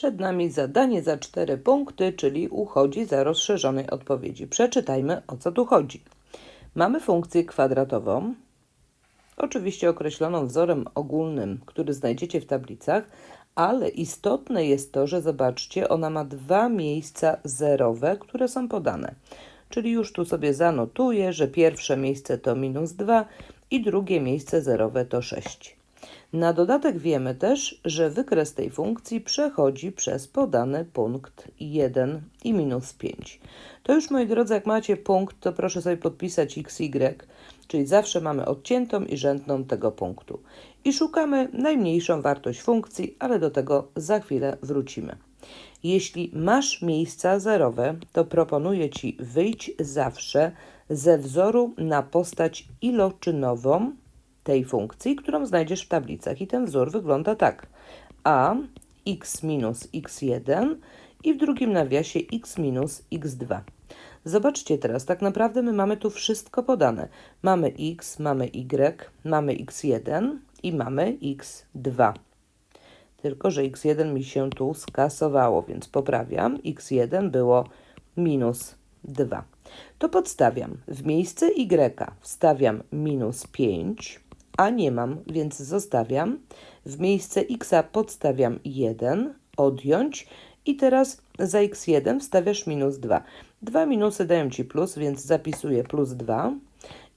Przed nami zadanie za cztery punkty, czyli uchodzi za rozszerzonej odpowiedzi. Przeczytajmy, o co tu chodzi. Mamy funkcję kwadratową, oczywiście określoną wzorem ogólnym, który znajdziecie w tablicach, ale istotne jest to, że zobaczcie, ona ma dwa miejsca zerowe, które są podane. Czyli już tu sobie zanotuję, że pierwsze miejsce to minus 2 i drugie miejsce zerowe to 6. Na dodatek wiemy też, że wykres tej funkcji przechodzi przez podany punkt 1 i minus 5. To już moi drodzy, jak macie punkt, to proszę sobie podpisać y, czyli zawsze mamy odciętą i rzędną tego punktu. I szukamy najmniejszą wartość funkcji, ale do tego za chwilę wrócimy. Jeśli masz miejsca zerowe, to proponuję Ci wyjść zawsze ze wzoru na postać iloczynową tej funkcji, którą znajdziesz w tablicach. I ten wzór wygląda tak. a x minus x1 i w drugim nawiasie x minus x2. Zobaczcie teraz, tak naprawdę my mamy tu wszystko podane. Mamy x, mamy y, mamy x1 i mamy x2. Tylko, że x1 mi się tu skasowało, więc poprawiam. x1 było minus 2. To podstawiam. W miejsce y wstawiam minus 5, a nie mam, więc zostawiam. W miejsce x podstawiam 1, odjąć i teraz za x1 wstawiasz minus 2. Dwa minusy dają Ci plus, więc zapisuję plus 2.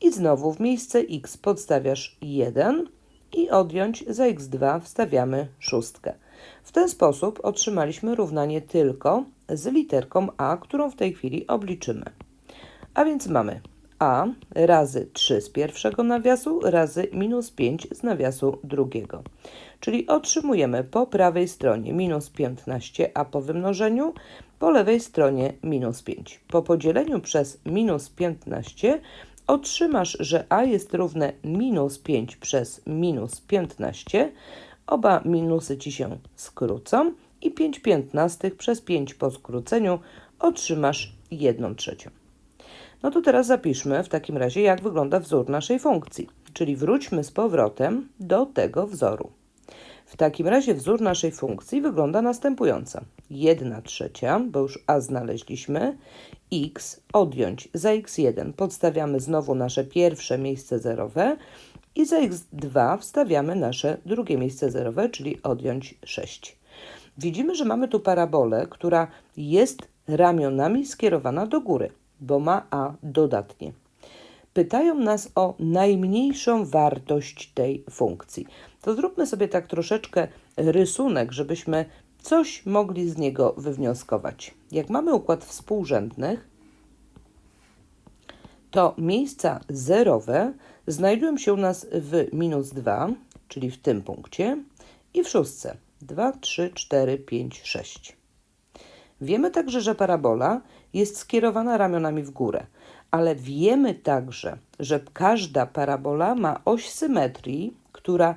I znowu w miejsce x podstawiasz 1 i odjąć za x2 wstawiamy szóstkę. W ten sposób otrzymaliśmy równanie tylko z literką a, którą w tej chwili obliczymy. A więc mamy a razy 3 z pierwszego nawiasu razy minus 5 z nawiasu drugiego. Czyli otrzymujemy po prawej stronie minus 15a po wymnożeniu, po lewej stronie minus 5. Po podzieleniu przez minus 15 otrzymasz, że a jest równe minus 5 przez minus 15. Oba minusy ci się skrócą i 5 piętnastych przez 5 po skróceniu otrzymasz 1 trzecią. No to teraz zapiszmy w takim razie, jak wygląda wzór naszej funkcji, czyli wróćmy z powrotem do tego wzoru. W takim razie wzór naszej funkcji wygląda następująco. 1 trzecia, bo już a znaleźliśmy, x odjąć za x1 podstawiamy znowu nasze pierwsze miejsce zerowe i za x2 wstawiamy nasze drugie miejsce zerowe, czyli odjąć 6. Widzimy, że mamy tu parabolę, która jest ramionami skierowana do góry bo ma a dodatnie. Pytają nas o najmniejszą wartość tej funkcji. To zróbmy sobie tak troszeczkę rysunek, żebyśmy coś mogli z niego wywnioskować. Jak mamy układ współrzędnych, to miejsca zerowe znajdują się u nas w minus 2, czyli w tym punkcie, i w szóstce 2, 3, 4, 5, 6. Wiemy także, że parabola jest skierowana ramionami w górę, ale wiemy także, że każda parabola ma oś symetrii, która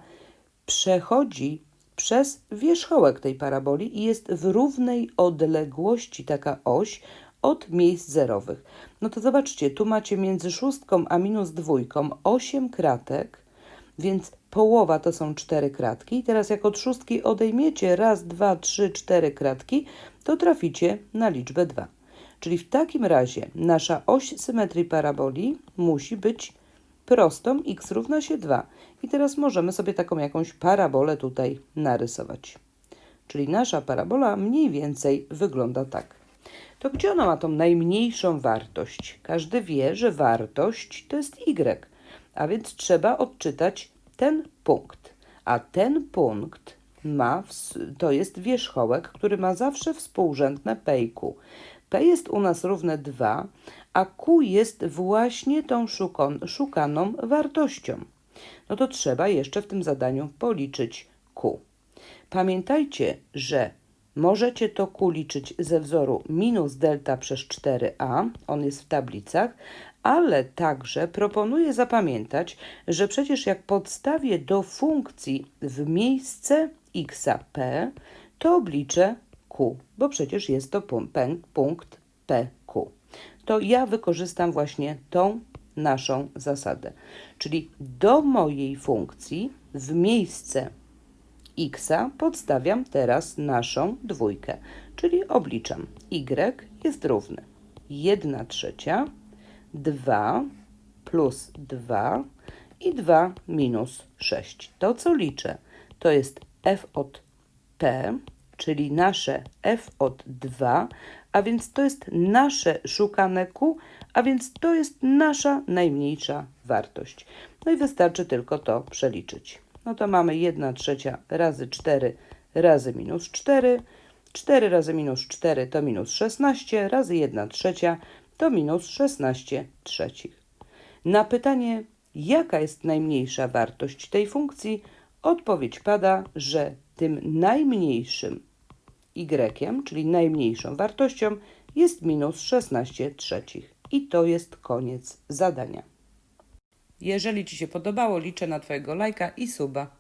przechodzi przez wierzchołek tej paraboli i jest w równej odległości taka oś od miejsc zerowych. No to zobaczcie, tu macie między szóstką a minus dwójką 8 kratek, więc połowa to są 4 kratki. Teraz jak od szóstki odejmiecie raz, dwa, trzy, cztery kratki, to traficie na liczbę 2. Czyli w takim razie nasza oś symetrii paraboli musi być prostą x równa się 2. I teraz możemy sobie taką jakąś parabolę tutaj narysować. Czyli nasza parabola mniej więcej wygląda tak. To gdzie ona ma tą najmniejszą wartość? Każdy wie, że wartość to jest y, a więc trzeba odczytać ten punkt. A ten punkt ma, to jest wierzchołek, który ma zawsze współrzędne p i q. P jest u nas równe 2, a Q jest właśnie tą szukaną wartością. No to trzeba jeszcze w tym zadaniu policzyć Q. Pamiętajcie, że możecie to Q liczyć ze wzoru minus delta przez 4a, on jest w tablicach, ale także proponuję zapamiętać, że przecież jak podstawię do funkcji w miejsce xa p, to obliczę Q, bo przecież jest to punkt PQ. To ja wykorzystam właśnie tą naszą zasadę. Czyli do mojej funkcji w miejsce x podstawiam teraz naszą dwójkę, czyli obliczam y jest równy 1 trzecia, 2 plus 2 i 2 minus 6. To, co liczę, to jest f od p, czyli nasze f od 2, a więc to jest nasze szukane q, a więc to jest nasza najmniejsza wartość. No i wystarczy tylko to przeliczyć. No to mamy 1 trzecia razy 4 razy minus 4. 4 razy minus 4 to minus 16, razy 1 trzecia to minus 16 trzecich. Na pytanie, jaka jest najmniejsza wartość tej funkcji, odpowiedź pada, że tym najmniejszym y, czyli najmniejszą wartością, jest minus 16 trzecich. I to jest koniec zadania. Jeżeli Ci się podobało, liczę na Twojego lajka i suba.